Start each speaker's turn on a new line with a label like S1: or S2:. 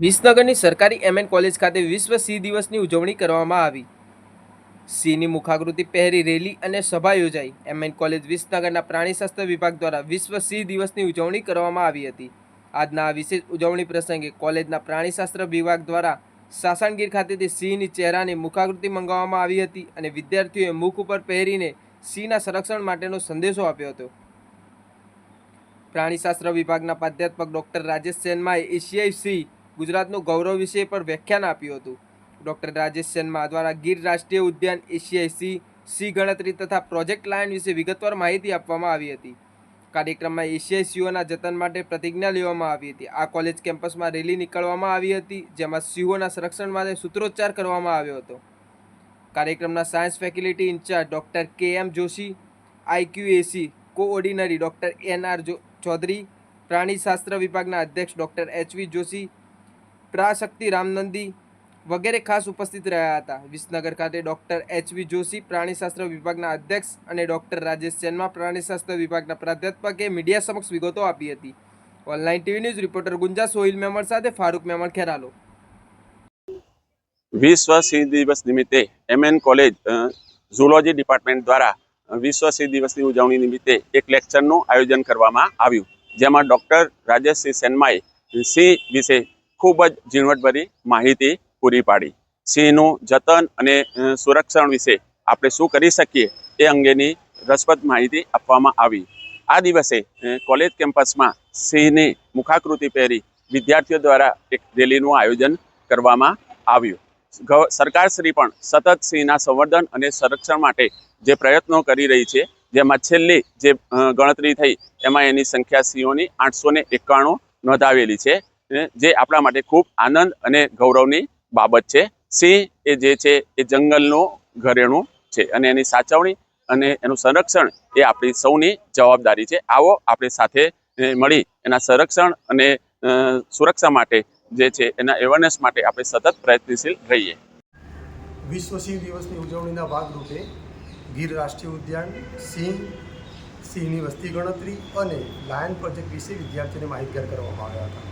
S1: વિસનગરની સરકારી MN college ખાતે વિશ્વ સિંહ દિવસની ઉજવણી કરવામાં આવી. સિંહની મુખાકૃતિ પહેરી રેલી અને સભા યોજાઈ. એમએન કોલેજ વિસનગરના પ્રાણીશાસ્ત્ર વિભાગ દ્વારા વિશ્વ સિંહ દિવસની ઉજવણી કરવામાં આવી હતી. આજના આ વિશેષ ઉજવણી પ્રસંગે કોલેજના પ્રાણીશાસ્ત્ર વિભાગ દ્વારા સાસણગીર ખાતેથી સિંહની ચહેરાની મુખાકૃતિ મંગાવવામાં આવી હતી અને વિદ્યાર્થીઓએ મુખ ઉપર પહેરીને સિંહના સંરક્ષણ માટેનો સંદેશો આપ્યો હતો. પ્રાણીશાસ્ત્ર વિભાગના પ્રાધ્યાપક ડૉક્ટર રાજેશ સેનમાએ એશિયાઈ સિંહ ગુજરાતનું ગૌરવ વિષય પર વ્યાખ્યાન આપ્યું હતું. ડૉક્ટર રાજેશ શર્મા દ્વારા ગીર રાષ્ટ્રીય ઉદ્યાન એશિયાઈ સી સી ગણતરી તથા પ્રોજેક્ટ લાયન વિશે વિગતવાર માહિતી આપવામાં આવી હતી. કાર્યક્રમમાં એશિયાઈ સિંહોના જતન માટે પ્રતિજ્ઞા લેવામાં આવી હતી. આ કોલેજ કેમ્પસમાં રેલી નીકળવામાં આવી હતી, જેમાં સિંહોના સંરક્ષણ માટે સૂત્રોચ્ચાર કરવામાં આવ્યો હતો. કાર્યક્રમના science faculty in charge doctor K M Joshi IQAC coordinator doctor N R Chaudhari, પ્રાણીશાસ્ત્ર વિભાગના અધ્યક્ષ ડૉક્ટર એચવી જોશી પ્રાશક્તિ રામનંદી વગેરે ખાસ ઉપસ્થિત રહ્યા હતા. વિસનગર ખાતે ડૉક્ટર એચવી જોશી પ્રાણીશાસ્ત્ર વિભાગના અધ્યક્ષ અને ડૉક્ટર રાજેશ સેનમાં પ્રાણીશાસ્ત્ર વિભાગના પ્રાધ્યાપકે મીડિયા સમક્ષ વિગતો આપી હતી. Online TV news reporter Gunja Sohil Memon સાથે ફારૂક મેમણ ખેરાલો.
S2: વિશ્વ સિંહ દિવસ નિમિત્તે એમએન કોલેજ ઝૂલોજી ડિપાર્ટમેન્ટ દ્વારા વિશ્વ સિંહ દિવસની ઉજવણી નિમિત્તે એક લેક્ચરનું આયોજન કરવામાં આવ્યું. જેમાં ડૉક્ટર રાજેશ સિંહ સેનમાએ સિંહ વિશે ખૂબ જ ઝીણવટભરી માહિતી પૂરી પાડી. સિંહનું જતન અને સુરક્ષણ વિશે આપણે શું કરી શકીએ એ અંગેની રસપ્રદ માહિતી આપવામાં આવી. આ દિવસે કોલેજ કેમ્પસમાં સિંહની મુખાકૃતિ પહેરી વિદ્યાર્થીઓ દ્વારા એક રેલીનું આયોજન કરવામાં આવ્યું. સરકારશ્રી પણ સતત સિંહના સંવર્ધન અને સંરક્ષણ માટે જે પ્રયત્નો કરી રહી છે, જેમાં છેલ્લી જે ગણતરી થઈ, એમાં એની સંખ્યા સિંહોની આઠસો ને એકાણું નોંધાવેલી છે. જે આપણા માટે ખૂબ આનંદ અને ગૌરવની બાબત છે. સિંહ એ જે છે, એ જંગલનું ઘરેણું છે અને એની સાચવણી અને એનું સંરક્ષણ એ આપણી સૌની જવાબદારી છે. આવો આપણે સાથે મળી એના સંરક્ષણ અને સુરક્ષા માટે જે છે, એના અવેરનેસ માટે આપણે સતત પ્રયત્નશીલ રહીએ.
S3: વિશ્વ સિંહ દિવસની ઉજવણીના ભાગરૂપે ગીર રાષ્ટ્રીય ઉદ્યાન, સિંહ, સિંહની વસ્તી ગણતરી અને લાયન પ્રોજેક્ટ વિશે વિદ્યાર્થીઓને માહિતગાર કરવામાં આવ્યા હતા.